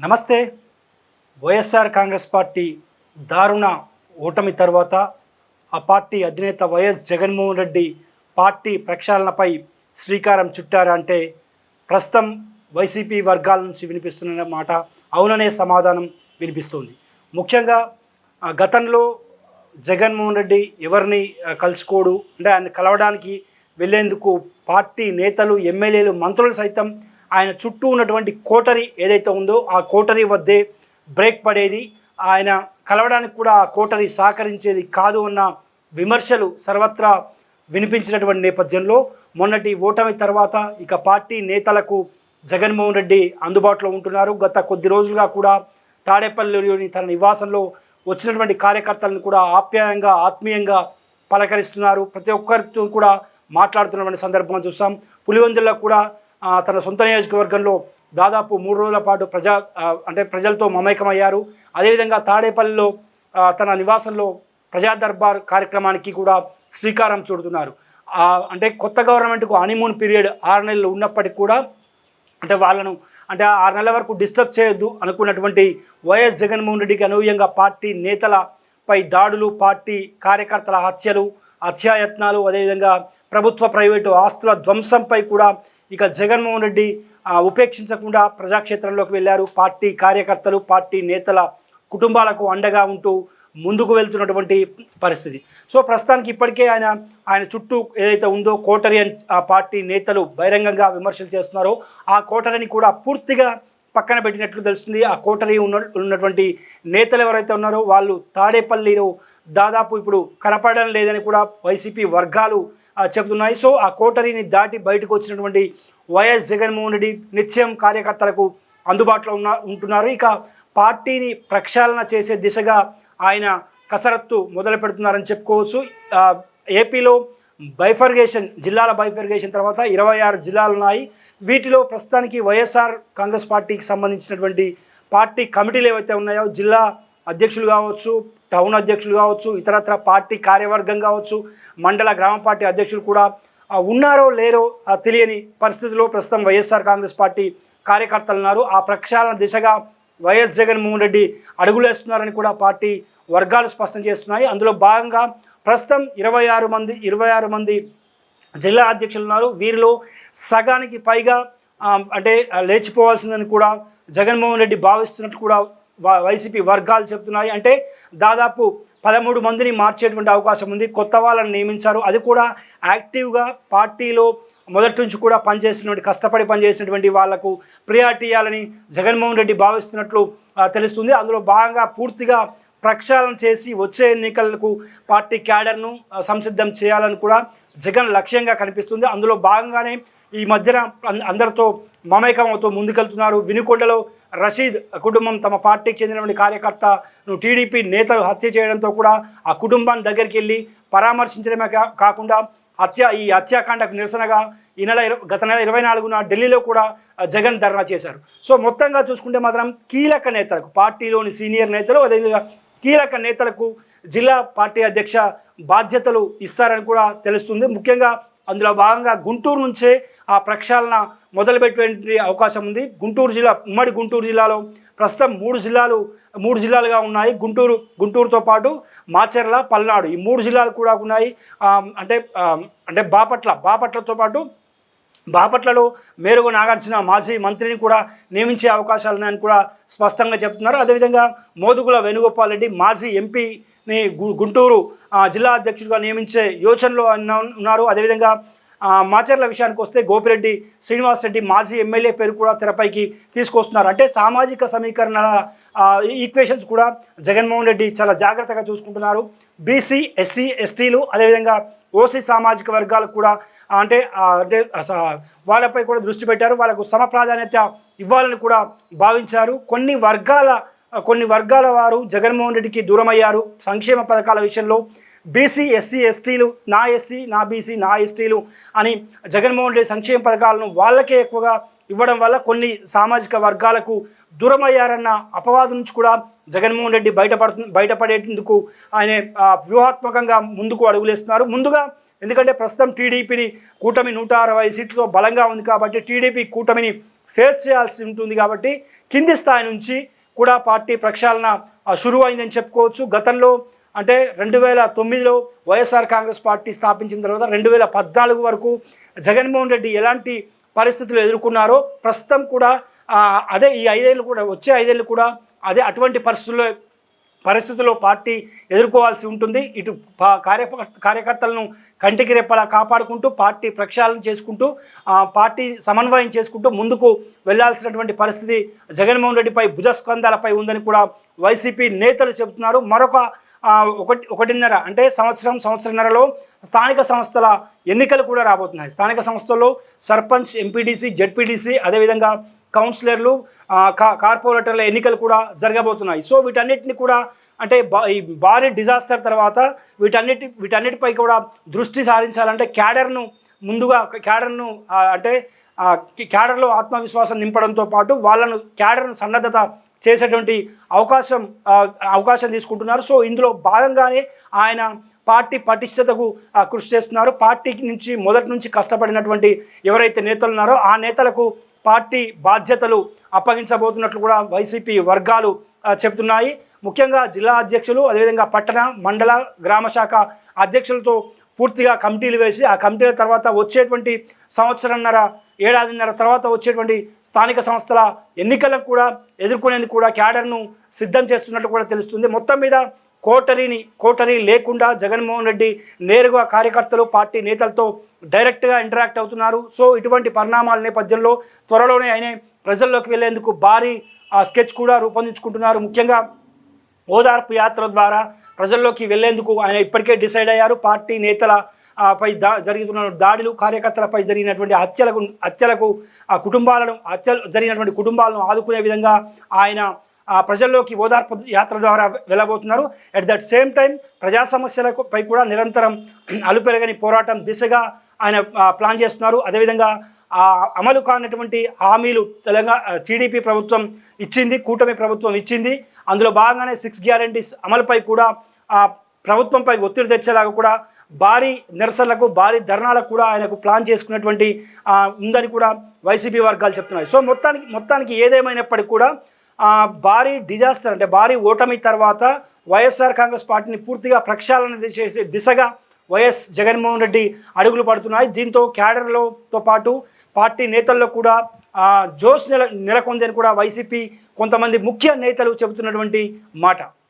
నమస్తే. వైఎస్ఆర్ కాంగ్రెస్ పార్టీ దారుణ ఓటమి తర్వాత ఆ పార్టీ అధినేత వైఎస్ జగన్మోహన్ రెడ్డి పార్టీ ప్రక్షాళనపై శ్రీకారం చుట్టారా అంటే ప్రస్తుతం వైసీపీ వర్గాల నుంచి వినిపిస్తున్న మాట అవుననే సమాధానం వినిపిస్తుంది. ముఖ్యంగా గతంలో జగన్మోహన్ రెడ్డి ఎవరిని కలుసుకోడు అంటే ఆయన కలవడానికి వెళ్ళేందుకు పార్టీ నేతలు ఎమ్మెల్యేలు మంత్రులు సైతం ఆయన చుట్టూ ఉన్నటువంటి కోటరీ ఏదైతే ఉందో ఆ కోటరీ వద్దే బ్రేక్ పడేది. ఆయన కలవడానికి కూడా ఆ కోటరీ సహకరించేది కాదు అన్న విమర్శలు సర్వత్రా వినిపించినటువంటి నేపథ్యంలో మొన్నటి ఓటమి తర్వాత ఇక పార్టీ నేతలకు జగన్మోహన్ రెడ్డి అందుబాటులో ఉంటున్నారు. గత కొద్ది రోజులుగా కూడా తాడేపల్లిలోని తన నివాసంలో వచ్చినటువంటి కార్యకర్తలను కూడా ఆప్యాయంగా ఆత్మీయంగా పలకరిస్తున్నారు. ప్రతి ఒక్కరితో కూడా మాట్లాడుతున్నటువంటి సందర్భంగా చూసాం పులివెందుల్లో కూడా తన సొంత నియోజకవర్గంలో దాదాపు మూడు రోజుల పాటు ప్రజా అంటే ప్రజలతో మమేకమయ్యారు. అదేవిధంగా తాడేపల్లిలో తన నివాసంలో ప్రజా దర్బార్ కార్యక్రమానికి కూడా శ్రీకారం చుడుతున్నారు. అంటే కొత్త గవర్నమెంట్కు హనీమూన్ పీరియడ్ ఆరు నెలలు ఉన్నప్పటికీ కూడా అంటే వాళ్ళను అంటే ఆరు నెలల వరకు డిస్టర్బ్ చేయొద్దు అనుకున్నటువంటి వైఎస్ జగన్మోహన్ రెడ్డికి అనూహ్యంగా పార్టీ నేతలపై దాడులు పార్టీ కార్యకర్తల హత్యలు హత్యాయత్నాలు అదేవిధంగా ప్రభుత్వ ప్రైవేటు ఆస్తుల ధ్వంసంపై కూడా ఇక జగన్మోహన్ రెడ్డి ఉపేక్షించకుండా ప్రజాక్షేత్రంలోకి వెళ్ళారు. పార్టీ కార్యకర్తలు పార్టీ నేతల కుటుంబాలకు అండగా ఉంటూ ముందుకు వెళ్తున్నటువంటి పరిస్థితి. సో ప్రస్తుతానికి ఇప్పటికే ఆయన ఆయన చుట్టూ ఏదైతే ఉందో కోటరి అని ఆ పార్టీ నేతలు బహిరంగంగా విమర్శలు చేస్తున్నారో. ఆ కోటరిని కూడా పూర్తిగా పక్కన పెట్టినట్లు తెలుస్తుంది. ఆ కోటరి ఉన్న ఉన్నటువంటి నేతలు ఎవరైతే ఉన్నారో వాళ్ళు తాడేపల్లిలో దాదాపు ఇప్పుడు కనపడడం లేదని కూడా వైసీపీ వర్గాలు చెబుతున్నాయి. సో ఆ కోటరీని దాటి బయటకు వచ్చినటువంటి వైఎస్ జగన్మోహన్ రెడ్డి నిత్యం కార్యకర్తలకు అందుబాటులో ఉన్న ఉంటున్నారు. ఇక పార్టీని ప్రక్షాళన చేసే దిశగా ఆయన కసరత్తు మొదలు పెడుతున్నారని చెప్పుకోవచ్చు. ఏపీలో బైఫర్గేషన్ జిల్లాల బైఫర్గేషన్ తర్వాత ఇరవై ఆరు జిల్లాలు ఉన్నాయి. వీటిలో ప్రస్తుతానికి వైఎస్ఆర్ కాంగ్రెస్ పార్టీకి సంబంధించినటువంటి పార్టీ కమిటీలు ఏవైతే ఉన్నాయో జిల్లా అధ్యక్షులు కావచ్చు టౌన్ అధ్యక్షులు కావచ్చు ఇతరత్ర పార్టీ కార్యవర్గం కావచ్చు మండల గ్రామ పార్టీ అధ్యక్షులు కూడా ఉన్నారో లేరో తెలియని పరిస్థితిలో ప్రస్తుతం వైఎస్ఆర్ కాంగ్రెస్ పార్టీ కార్యకర్తలు ఉన్నారు. ఆ ప్రక్షాళన దిశగా వైఎస్ జగన్మోహన్ రెడ్డి అడుగులేస్తున్నారని కూడా పార్టీ వర్గాలు స్పష్టం చేస్తున్నాయి. అందులో భాగంగా ప్రస్తుతం ఇరవై ఆరు మంది ఇరవై ఆరు మంది జిల్లా అధ్యక్షులు ఉన్నారు. వీరిలో సగానికి పైగా అంటే లేచిపోవాల్సిందని కూడా జగన్మోహన్ రెడ్డి భావిస్తున్నట్టు కూడా వైసీపీ వర్గాలు చెప్తున్నాయి అంటే దాదాపు పదమూడు మందిని మార్చేటువంటి అవకాశం ఉంది. కొత్త వాళ్ళని నియమించారు. అది కూడా యాక్టివ్గా పార్టీలో మొదటి నుంచి కూడా పనిచేసినటువంటి కష్టపడి పనిచేసినటువంటి వాళ్ళకు ప్రియారిటీ ఇవ్వాలని జగన్మోహన్ రెడ్డి భావిస్తున్నట్లు తెలుస్తుంది. అందులో భాగంగా పూర్తిగా ప్రక్షాళన చేసి వచ్చే ఎన్నికలకు పార్టీ క్యాడర్ను సంసిద్ధం చేయాలని కూడా జగన్ లక్ష్యంగా కనిపిస్తుంది. అందులో భాగంగానే ఈ మధ్యన అందరితో మమేకం అవుతూ ముందుకెళ్తున్నారు వినుకొండలో రషీద్ కుటుంబం తమ పార్టీకి చెందినటువంటి కార్యకర్తను టీడీపీ నేతలు హత్య చేయడంతో కూడా ఆ కుటుంబాన్ని దగ్గరికి వెళ్ళి పరామర్శించడమే కా- కాకుండా హత్య ఈ హత్యాకాండకు నిరసనగా ఈ నెల గత నెల ఇరవై నాలుగున ఢిల్లీలో కూడా జగన్ ధర్నా చేశారు. సో మొత్తంగా చూసుకుంటే మాత్రం కీలక నేతలకు పార్టీలోని సీనియర్ నేతలు అదేవిధంగా కీలక నేతలకు జిల్లా పార్టీ అధ్యక్ష బాధ్యతలు ఇస్తారని కూడా తెలుస్తుంది. ముఖ్యంగా అందులో భాగంగా గుంటూరు నుంచే ఆ ప్రక్షాళన మొదలుపెట్టే అవకాశం ఉంది. గుంటూరు జిల్లా ఉమ్మడి గుంటూరు జిల్లాలో ప్రస్తుతం మూడు జిల్లాలు మూడు జిల్లాలుగా ఉన్నాయి. గుంటూరు గుంటూరుతో పాటు మాచర్ల పల్నాడు ఈ మూడు జిల్లాలు కూడా ఉన్నాయి. అంటే అంటే బాపట్ల బాపట్లతో పాటు బాపట్లలో మేరుగు నాగార్జున మాజీ మంత్రిని కూడా నియమించే అవకాశాలు ఉన్నాయని కూడా స్పష్టంగా చెప్తున్నారు. అదేవిధంగా మోదుగుల వేణుగోపాల్ రెడ్డి మాజీ ఎంపీ గు- గుంటూరు జిల్లా అధ్యక్షుడిగా నియమించే యోచనలో ఉన్నారు. అదేవిధంగా మాచర్ల విషయానికి వస్తే గోపిరెడ్డి శ్రీనివాస్ రెడ్డి మాజీ ఎమ్మెల్యే పేరు కూడా తెరపైకి తీసుకొస్తున్నారు. అంటే సామాజిక సమీకరణల ఈక్వేషన్స్ కూడా జగన్మోహన్ రెడ్డి చాలా జాగ్రత్తగా చూసుకుంటున్నారు. బీసీ ఎస్సీ ఎస్టీలు అదేవిధంగా ఓసీ సామాజిక వర్గాలకు కూడా అంటే అంటే స- వాళ్ళపై కూడా దృష్టి పెట్టారు. వాళ్ళకు సమ ప్రాధాన్యత ఇవ్వాలని కూడా భావించారు. కొన్ని వర్గాల కొన్ని వర్గాల వారు జగన్మోహన్ రెడ్డికి దూరమయ్యారు. సంక్షేమ పథకాల విషయంలో బీసీ ఎస్సీ ఎస్టీలు నా ఎస్సీ నా బీసీ నా ఎస్టీలు అని జగన్మోహన్ రెడ్డి సంక్షేమ పథకాలను వాళ్ళకే ఎక్కువగా ఇవ్వడం వల్ల కొన్ని సామాజిక వర్గాలకు దూరమయ్యారన్న అపవాదం నుంచి కూడా జగన్మోహన్ రెడ్డి బయటపడుతు బయటపడేందుకు ఆయన వ్యూహాత్మకంగా ముందుకు అడుగులేస్తున్నారు. ముందుగా ఎందుకంటే ప్రస్తుతం టీడీపీని కూటమి నూట అరవై సీట్లతో బలంగా ఉంది కాబట్టి టీడీపీ కూటమిని ఫేస్ చేయాల్సి ఉంటుంది కాబట్టి కింది స్థాయి నుంచి కూడా పార్టీ ప్రక్షాళన ఆ, షురువు అయిందని చెప్పుకోవచ్చు. గతంలో అంటే రెండు వేల తొమ్మిదిలో వైఎస్ఆర్ కాంగ్రెస్ పార్టీ స్థాపించిన తర్వాత రెండు వేల పద్నాలుగు వరకు జగన్మోహన్ రెడ్డి ఎలాంటి పరిస్థితులు ఎదుర్కొన్నారో ప్రస్తుతం కూడా అదే ఈ ఐదేళ్ళు కూడా వచ్చే ఐదేళ్ళు కూడా అదే అటువంటి పరిస్థితుల్లో పరిస్థితుల్లో పార్టీ ఎదుర్కోవాల్సి ఉంటుంది. ఇటు పా- కార్య కార్యకర్తలను కంటికి రెప్పలా కాపాడుకుంటూ పార్టీ ప్రక్షాళన చేసుకుంటూ ఆ, పార్టీ సమన్వయం చేసుకుంటూ ముందుకు వెళ్ళాల్సినటువంటి పరిస్థితి జగన్మోహన్ రెడ్డిపై భుజస్కంధాలపై ఉందని కూడా వైసీపీ నేతలు చెబుతున్నారు. మరొక ఒకటి ఒకటిన్నర అంటే సంవత్సరం సంవత్సరన్నరలో స్థానిక సంస్థల ఎన్నికలు కూడా రాబోతున్నాయి. స్థానిక సంస్థల్లో సర్పంచ్ ఎంపీడీసీ జెడ్పీడీసీ అదేవిధంగా కౌన్సిలర్లు కా- కార్పొరేటర్ల ఎన్నికలు కూడా జరగబోతున్నాయి. సో వీటన్నిటిని కూడా అంటే బా ఈ భారీ డిజాస్టర్ తర్వాత వీటన్నిటి వీటన్నిటిపై కూడా దృష్టి సారించాలంటే క్యాడర్ను ముందుగా క్యాడర్ను అంటే క్యాడర్లో ఆత్మవిశ్వాసం నింపడంతో పాటు వాళ్ళను క్యాడర్ను సన్నద్ధత చేసేటువంటి అవకాశం అవకాశం తీసుకుంటున్నారు. సో ఇందులో భాగంగానే ఆయన పార్టీ పటిష్టతకు కృషి చేస్తున్నారు. పార్టీ నుంచి మొదటి నుంచి కష్టపడినటువంటి ఎవరైతే నేతలు ఉన్నారో ఆ నేతలకు పార్టీ బాధ్యతలు అప్పగించబోతున్నట్లు కూడా వైసీపీ వర్గాలు చెబుతున్నాయి. ముఖ్యంగా జిల్లా అధ్యక్షులు అదేవిధంగా పట్టణ మండల గ్రామ శాఖ అధ్యక్షులతో పూర్తిగా కమిటీలు వేసి ఆ కమిటీల తర్వాత వచ్చేటువంటి సంవత్సరంన్నర ఏడాదిన్నర తర్వాత వచ్చేటువంటి స్థానిక సంస్థల ఎన్నికలకు కూడా ఎదుర్కొనేందుకు కూడా క్యాడర్ను సిద్ధం చేస్తున్నట్లు కూడా తెలుస్తుంది. మొత్తం మీద కోటరీని కోటరీ లేకుండా జగన్మోహన్ రెడ్డి నేరుగా కార్యకర్తలు పార్టీ నేతలతో డైరెక్ట్గా ఇంటరాక్ట్ అవుతున్నారు. సో ఇటువంటి పరిణామాల నేపథ్యంలో త్వరలోనే ఆయన ప్రజల్లోకి వెళ్ళేందుకు భారీ ఆ, స్కెచ్ కూడా రూపొందించుకుంటున్నారు. ముఖ్యంగా ఓదార్పు యాత్ర ద్వారా ప్రజల్లోకి వెళ్ళేందుకు ఆయన ఇప్పటికే డిసైడ్ అయ్యారు. పార్టీ నేతల పై దా జరుగుతున్న దాడులు కార్యకర్తలపై జరిగినటువంటి హత్యలకు హత్యలకు ఆ కుటుంబాలను హత్యలు జరిగినటువంటి కుటుంబాలను ఆదుకునే విధంగా ఆయన ఆ, ప్రజల్లోకి ఓదార్పు యాత్ర ద్వారా వెళ్ళబోతున్నారు. అట్ దట్ సేమ్ టైం ప్రజా సమస్యలపై కూడా నిరంతరం అలుపెరగని పోరాటం దిశగా ఆయన ప్లాన్ చేస్తున్నారు. అదేవిధంగా ఆ అమలు కానటువంటి హామీలు తెలంగాణ టీడీపీ ప్రభుత్వం ఇచ్చింది కూటమి ప్రభుత్వం ఇచ్చింది. అందులో భాగంగానే సిక్స్ గ్యారంటీస్ అమలుపై కూడా ఆ ప్రభుత్వంపై ఒత్తిడి తెచ్చేలాగా కూడా భారీ నిరసనలకు భారీ ధర్నాలకు కూడా ఆయనకు ప్లాన్ చేసుకున్నటువంటి ఉందని కూడా వైసీపీ వర్గాలు చెప్తున్నాయి. సో మొత్తానికి మొత్తానికి ఏదేమైనప్పటికీ కూడా భారీ డిజాస్టర్ అంటే భారీ ఓటమి తర్వాత వైఎస్ఆర్ కాంగ్రెస్ పార్టీని పూర్తిగా ప్రక్షాళన చేసే దిశగా వైఎస్ జగన్మోహన్ రెడ్డి అడుగులు పడుతున్నాయి. దీంతో క్యాడర్లతో పాటు పార్టీ నేతల్లో కూడా జోష్ నెల నెలకొందని కూడా వైసీపీ కొంతమంది ముఖ్య నేతలు చెబుతున్నటువంటి మాట.